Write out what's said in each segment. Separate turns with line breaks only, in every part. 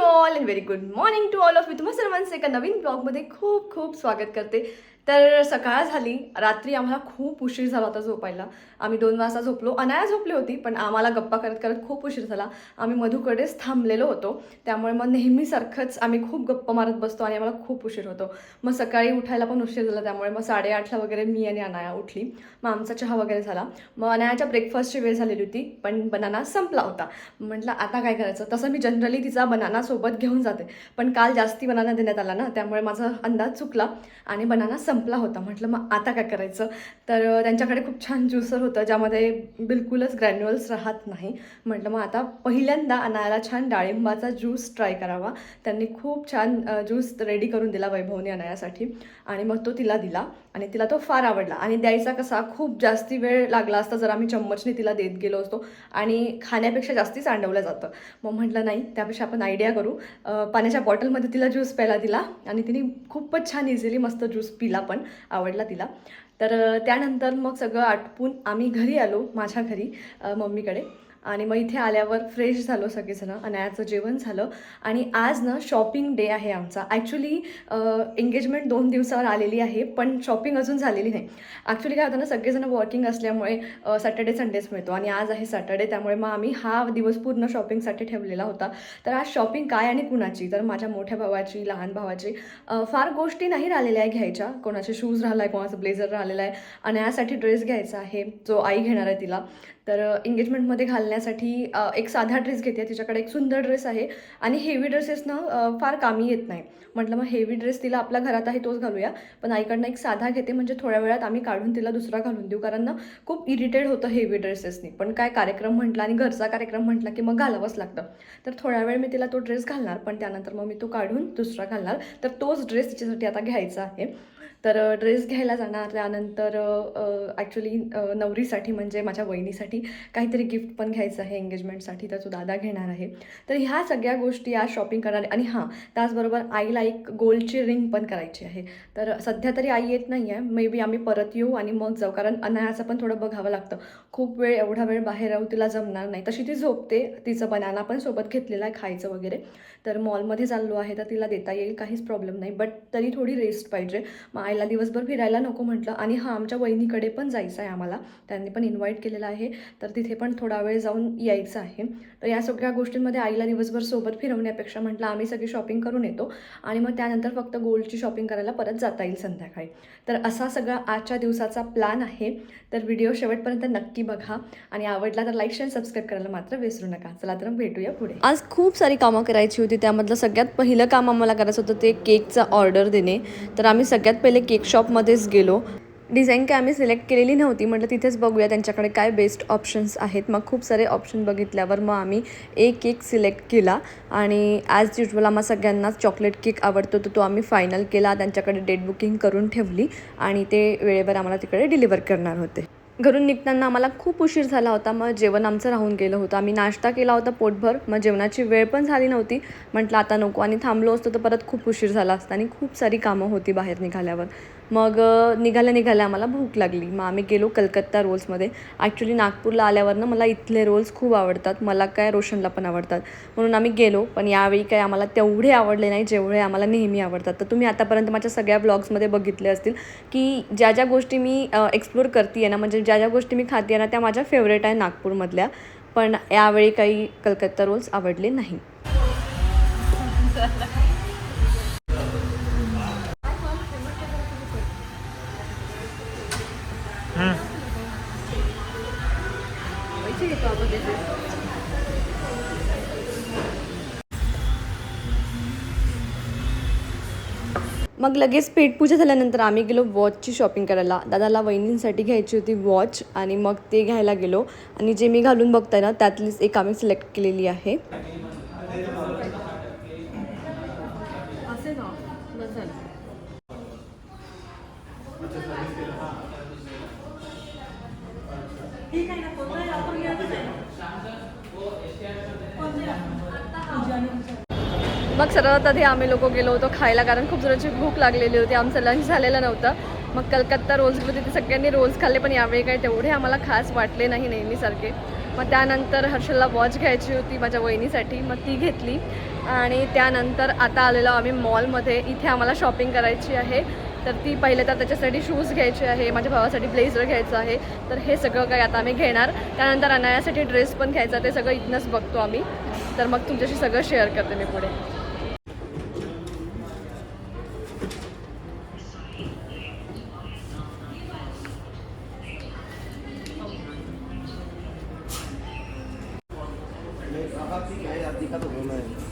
You all and very good morning to all of me तुम्हा सर्वांचं एका नवीन ब्लॉगमध्ये खूप खूप स्वागत करते. तर सकाळ झाली. रात्री आम्हाला खूप उशीर झाला होता झोपायला. आम्ही दोन वाजता झोपलो. अनाया झोपली होती पण आम्हाला गप्पा करत करत खूप उशीर झाला. आम्ही मधुकडेच थांबलेलो होतो. त्यामुळे मग नेहमीसारखंच आम्ही खूप गप्पा मारत बसतो आणि आम्हाला खूप उशीर होतो. मग सकाळी उठायला पण उशीर झाला त्यामुळे मग साडेआठला वगैरे मी आणि अनाया उठली. मग आमचा चहा वगैरे झाला. मग अनायाच्या ब्रेकफास्टची वेळ झालेली होती पण बनाना संपला होता. म्हटलं आता काय करायचं? तसं मी जनरली तिचा बनाना सोबत घेऊन जाते. पण काल जास्ती बनाना देण्यात आला ना त्यामुळे माझा अंदाज चुकला आणि बनाना संप संपला होता. म्हटलं मग आता काय करायचं? तर त्यांच्याकडे खूप छान ज्युसर होतं ज्यामध्ये बिलकुलच ग्रॅन्युअल्स राहत नाही. म्हटलं मग आता पहिल्यांदा अनायला छान डाळिंबाचा ज्यूस ट्राय करावा. त्यांनी खूप छान ज्यूस रेडी करून दिला वैभवने अनायासाठी. आणि मग तो तिला दिला. आणि तिला तो फार आवडला. आणि द्यायचा कसा खूप जास्ती वेळ लागला असता जर आम्ही चम्मचने तिला देत गेलो असतो. आणि खाण्यापेक्षा जास्ती सांडवलं जातं. मग म्हटलं नाही त्यापेक्षा आपण आयडिया करू. पाण्याच्या बॉटलमध्ये तिला ज्यूस प्यायला दिला. आणि तिने खूपच छान इझिली मस्त ज्यूस पिला. पण आवडला तिला. तर त्यानंतर मग सगळं आटपून आम्ही घरी आलो माझ्या घरी मम्मीकडे. आणि मग इथे आल्यावर फ्रेश झालो सगळेजणं अनायाचं जेवण झालं. आणि आज ना शॉपिंग डे आहे आमचा. ॲक्च्युली एंगेजमेंट दोन दिवसावर आलेली आहे पण शॉपिंग अजून झालेली नाही. ॲक्च्युली काय होतं ना सगळेजण वर्किंग असल्यामुळे सॅटर्डे संडेच मिळतो. आणि आज आहे सॅटर्डे त्यामुळे मग आम्ही हा दिवस पूर्ण शॉपिंगसाठी ठेवलेला होता. तर आज शॉपिंग काय आणि कुणाची? तर माझ्या मोठ्या भावाची लहान भावाची फार गोष्टी नाही राहिलेल्या आहे घ्यायच्या. कोणाचे शूज राहिला आहे कोणाचं ब्लेझर राहिलेला आहे. आणि यासाठी ड्रेस घ्यायचा आहे जो आई घेणार आहे तिला. तर एंगेजमेंटमध्ये घालण्यासाठी एक साधा ड्रेस घेते. तिच्याकडे एक सुंदर ड्रेस आहे आणि हेवी ड्रेसेसनं फार कामी येत नाही. म्हटलं मग हेवी ड्रेस तिला आपल्या घरात आहे तोच घालूया. पण आईकडनं एक साधा घेते. म्हणजे थोड्या वेळात आम्ही काढून तिला दुसरा घालून देऊ. कारण ना खूप इरिटेड होतं हेवी ड्रेसेसनी पण काय कार्यक्रम म्हटला आणि घरचा कार्यक्रम म्हटला की मग घालावंच लागतं. तर थोड्या वेळ मी तिला तो ड्रेस घालणार. पण त्यानंतर मग मी तो काढून दुसरा घालणार. तर तोच ड्रेस तिच्यासाठी आता घ्यायचा आहे. तर ड्रेस घ्यायला जाणार. त्यानंतर ॲक्च्युली नवरीसाठी म्हणजे माझ्या वहिनीसाठी काहीतरी गिफ्ट पण घ्यायचं आहे एंगेजमेंटसाठी तर तो दादा घेणार आहे. तर ह्या सगळ्या गोष्टी आज शॉपिंग करणार आणि हां त्याचबरोबर आईला एक गोल्डची रिंग पण करायची आहे. तर सध्या तरी आई येत नाही आहे मे बी आम्ही परत येऊ आणि मग जाऊ. कारण अनायाचं पण थोडं बघावं लागतं. खूप वेळ एवढा वेळ बाहेर राहू तिला जमणार नाही. तशी ती झोपते. तिचं बनाना पण सोबत घेतलेला आहे खायचं वगैरे. तर मॉलमध्ये चाललो आहे तर तिला देता येईल. काहीच प्रॉब्लेम नाही. बट तरी थोडी रेस्ट पाहिजे. मग आईला दिवसभर फिरायला नको म्हटलं आणि हां आमच्या वहिनीकडे पण जायचं आहे आम्हाला. त्यांनी पण इन्व्हाइट केलेलं आहे. तर तिथे पण थोडा वेळ जाऊन यायचं आहे. तर या सगळ्या गोष्टींमध्ये आईला दिवसभर सोबत फिरवण्यापेक्षा म्हटलं आम्ही सगळी शॉपिंग करून येतो. आणि मग त्यानंतर फक्त गोल्डची शॉपिंग करायला परत जाता येईल संध्याकाळी. तर असा सगळा आजच्या दिवसाचा प्लॅन आहे. तर व्हिडिओ शेवटपर्यंत नक्की बघा. आणि आवडला तर लाईक शेअर सबस्क्राईब करायला मात्र विसरू नका. चला तर भेटूया पुढे. आज खूप सारी कामं करायची होती. त्यामधलं सगळ्यात पहिलं काम आम्हाला करायचं होतं ते केकचं ऑर्डर देणे. तर आम्ही सगळ्यात पहिले केक शॉपमध्येच गेलो. डिझाईन काय आम्ही सिलेक्ट केलेली नव्हती. म्हटलं तिथेच बघूया त्यांच्याकडे काय बेस्ट ऑप्शन्स आहेत. मग खूप सारे ऑप्शन बघितल्यावर मग आम्ही एक केक सिलेक्ट केला. आणि ॲज युजल आम्हा सगळ्यांनाच चॉकलेट केक आवडतो. तर तो आम्ही फायनल केला. त्यांच्याकडे डेट बुकिंग करून ठेवली. आणि ते वेळेवर आम्हाला तिकडे डिलिव्हर करणार होते. घरून निघताना आम्हाला खूप उशीर झाला होता. मग जेवण आमचं राहून गेलं होतं. आम्ही नाश्ता केला होता पोटभर. मग जेवणाची वेळ पण झाली नव्हती. म्हटलं आता नको. आणि थांबलो असतो तर परत खूप उशीर झाला असता आणि खूप सारी कामं होती बाहेर निघाल्यावर. मग निघाल्या निघाल्या आम्हाला भूक लागली. मग आम्ही गेलो कलकत्ता रोल्समध्ये. ॲक्च्युली नागपूरला आल्यावरनं मला इथले रोल्स खूप आवडतात. मला काय रोशनला पण आवडतात. म्हणून आम्ही गेलो. पण यावेळी काय आम्हाला तेवढे आवडले नाही जेवढे आम्हाला नेहमी आवडतात. तर तुम्ही आतापर्यंत माझ्या सगळ्या ब्लॉग्समध्ये बघितले असतील की ज्या ज्या गोष्टी मी एक्सप्लोर करते ना म्हणजे ज्या ज्या गोष्टी मी खाते ना त्या माझ्या फेवरेट आहे नागपूरमधल्या. पण यावेळी काही कलकत्ता रोल्स आवडले नाही. मग लगेच पेटपूजा झाल्यानंतर आम्ही गेलो वॉचची शॉपिंग करायला. दादाला वहिनींसाठी घ्यायची होती वॉच आणि मग ते घ्यायला गेलो. आणि जे मी घालून बघताय ना त्यातलीच एक आम्ही सिलेक्ट केलेली आहे. मग सर्वात आधी आम्ही लोक गेलो होतो खायला कारण खूप जोराची भूक लागलेली होती. आमचं लंच झालेलं नव्हतं. मग कलकत्ता रोल्स गेलो तिथे सगळ्यांनी रोल्स खाल्ले पण यावेळी काही तेवढे आम्हाला खास वाटले नाही नेहमीसारखे. मग त्यानंतर हर्षलला वॉच घ्यायची होती माझ्या वहिनीसाठी. मग ती घेतली. आणि त्यानंतर आता आलेलो आम्ही मॉलमध्ये इथे आम्हाला शॉपिंग करायची आहे. तर ती पहिले तर त्याच्यासाठी शूज घ्यायचे आहे माझ्या भावासाठी ब्लेझर घ्यायचं आहे. तर हे सगळं काही आता आम्ही घेणार. त्यानंतर अनायासाठी ड्रेस पण घ्यायचा ते सगळं इथनंच बघतो आम्ही. तर मग तुमच्याशी सगळं शेअर करते मी पुढे.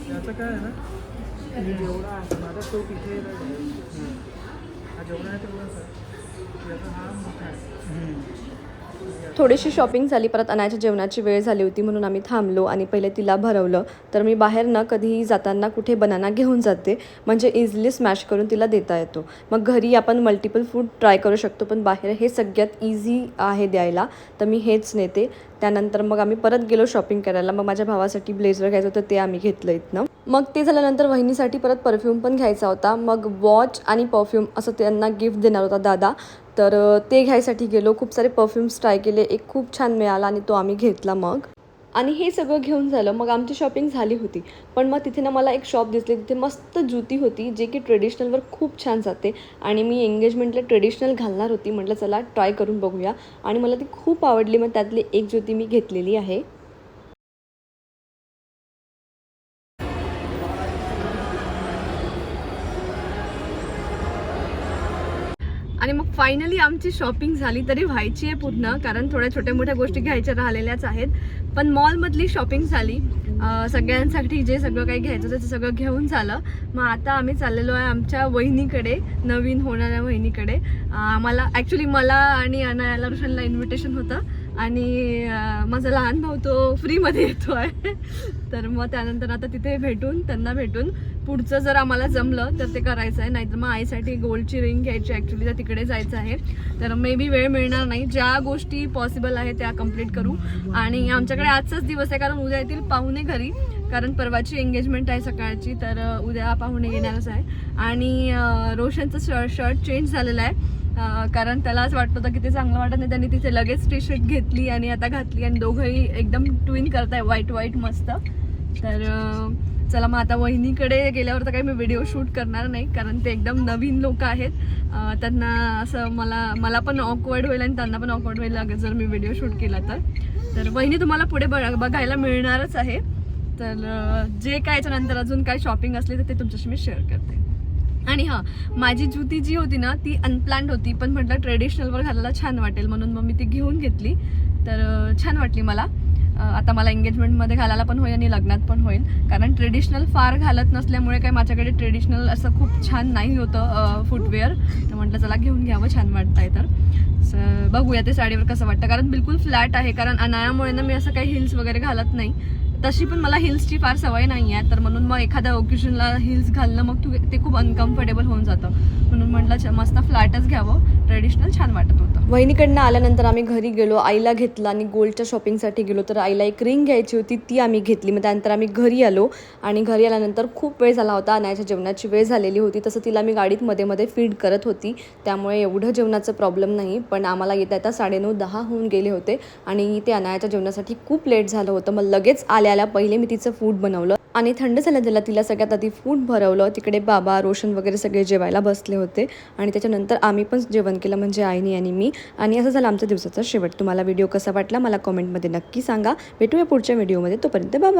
याचं काय आहे ना मी जेवढा आहे माझा तो तिथे हा जेवढा आहे तेवढाच आहे याचा हा मोठा आहे
थोडीशी शॉपिंग झाली परत अनायच्या जेवणाची वेळ झाली होती म्हणून आम्ही थांबलो आणि पहिले तिला भरवलं. तर मी बाहेर न कधीही जाताना कुठे बनाना घेऊन जाते म्हणजे इझिली स्मॅश करून तिला देता येतो. मग घरी आपण मल्टिपल फूड ट्राय करू शकतो पण बाहेर हे सगळ्यात इझी आहे द्यायला तर मी हेच नेते. त्यानंतर मग आम्ही परत गेलो शॉपिंग करायला मग माझ्या भावासाठी ब्लेझर घ्यायचं होतं ते आम्ही घेतलं इथनं. मग ते झाल्यानंतर वहिनीसाठी परत परफ्यूम पण घ्यायचा होता. मग वॉच आणि परफ्यूम असं त्यांना गिफ्ट देणार होता दादा. तर ते घ्यायसाठी गेलो. खूप सारे परफ्यूम्स ट्राय केले. एक खूप छान मिळाला आणि तो आम्ही घेतला मग. आणि हे सगळं घेऊन झालं. मग आमची शॉपिंग झाली होती. पण मग तिथे ना मला एक शॉप दिसली. तिथे मस्त जुती होती जे की ट्रेडिशनलवर खूप छान जाते. आणि मी एंगेजमेंटला ट्रेडिशनल घालणार होती. म्हटलं चला ट्राय करून बघूया. आणि मला ती खूप आवडली. मग त्यातली एक जुती मी घेतलेली आहे. आणि मग फायनली आमची शॉपिंग झाली तरी व्हायची आहे पूर्ण कारण थोड्या छोट्या मोठ्या गोष्टी घ्यायच्या राहिलेल्याच आहेत. पण मॉलमधली शॉपिंग झाली. सगळ्यांसाठी जे सगळं काही घ्यायचं होतं ते सगळं घेऊन झालं. मग आता आम्ही चाललेलो आहे आमच्या वहिनीकडे नवीन होणाऱ्या वहिनीकडे. मला आम्हाला ॲक्च्युली मला आणि अनायाला रोशनला इन्व्हिटेशन होतं. आणि माझा लहान भाऊ तो फ्रीमध्ये येतो आहे. तर मग त्यानंतर आता तिथे भेटून त्यांना भेटून पुढचं जर आम्हाला जमलं तर ते करायचं आहे. नाहीतर मग आईसाठी गोल्डची रिंग घ्यायची ॲक्च्युली तर तिकडे जायचं आहे. तर मे बी वेळ मिळणार नाही. ज्या गोष्टी पॉसिबल आहे त्या कंप्लीट करू. आणि आमच्याकडे आजचाच दिवस आहे. कारण उद्या येतील पाहुणे घरी. कारण परवाची एंगेजमेंट आहे सकाळची. तर उद्या पाहुणे येणारच आहे. आणि रोशनचं शर्ट शर्ट चेंज झालेलं आहे. कारण त्याला असं वाटत होतं की ते चांगलं वाटत नाही. त्यांनी तिथे लगेच टी शर्ट घेतली आणि आता घातली आणि दोघंही एकदम ट्विन करताय व्हाईट व्हाईट मस्त. तर चला मग आता वहिनीकडे गेल्यावर तर काही मी व्हिडिओ शूट करणार नाही कारण ते एकदम नवीन लोक आहेत. त्यांना असं मला मला पण ऑकवर्ड होईल आणि त्यांना पण ऑकवर्ड होईल अगर जर मी व्हिडिओ शूट केला तर. तर वहिनी तुम्हाला पुढे बघ- बघायला मिळणारच आहे. तर जे काय याच्यानंतर अजून काय शॉपिंग असली तर ते तुमच्याशी मी शेअर करते. आणि हां माझी जुती जी होती ना ती अनप्लॅन्ड होती पण म्हटलं ट्रेडिशनलवर घालायला छान वाटेल म्हणून मग मी ती घेऊन घेतली. तर छान वाटली मला. आता मला एंगेजमेंटमध्ये घालायला पण होईल आणि लग्नात पण होईल. कारण ट्रेडिशनल फार घालत नसल्यामुळे काय माझ्याकडे ट्रेडिशनल असं खूप छान नाही होतं फुटवेअर तर म्हटलं चला घेऊन घ्यावं छान वाटतंय तर. बघूया ते साडीवर कसं वाटतं. कारण बिलकुल फ्लॅट आहे. कारण अनायामुळे ना मी असं काही हिल्स वगैरे घालत नाही. तशी पण मला हिल्सची फार सवय नाही आहे तर म्हणून मग एखाद्या ओकेजनला हिल्स घालणं मग तू ते खूप अनकम्फर्टेबल होऊन जातं. म्हणून म्हटलं मस्त फ्लॅटच घ्यावं. ट्रेडिशनल छान वाटत होतं. वहिनीकडनं आल्यानंतर आम्ही घरी गेलो आईला घेतलं आणि गोल्डच्या शॉपिंगसाठी गेलो. तर आईला एक रिंग घ्यायची होती ती आम्ही घेतली. मग त्यानंतर आम्ही घरी आलो आणि घरी आल्यानंतर खूप वेळ झाला होता. आणायच्या जेवणाची वेळ झालेली होती. तसं तिला मी गाडीत मध्ये मध्ये फीड करत होती. त्यामुळे एवढं जेवणाचं प्रॉब्लेम नाही. पण आम्हाला येता येता साडेनऊ दहा होऊन गेले होते आणि ते अनायाच्या जेवणासाठी खूप लेट झालं होतं. मग लगेच आल्या आल्या पहिले मी तिचं फूड बनवलं. आणि थंड झाल्या झाल्या तिला सगळ्यात आधी फूड भरवलं तिकडे बाबा रोशन वगैरे सगळे जेवायला बसले होते. आणि त्याच्यानंतर आम्ही पण जेवण केलं म्हणजे आईनी आणि मी. आणि असं झालं आमच्या दिवसाचा शेवट. तुम्हाला व्हिडिओ कसा वाटला मला कॉमेंटमध्ये नक्की सांगा. भेटूया पुढच्या व्हिडिओमध्ये तोपर्यंत बाय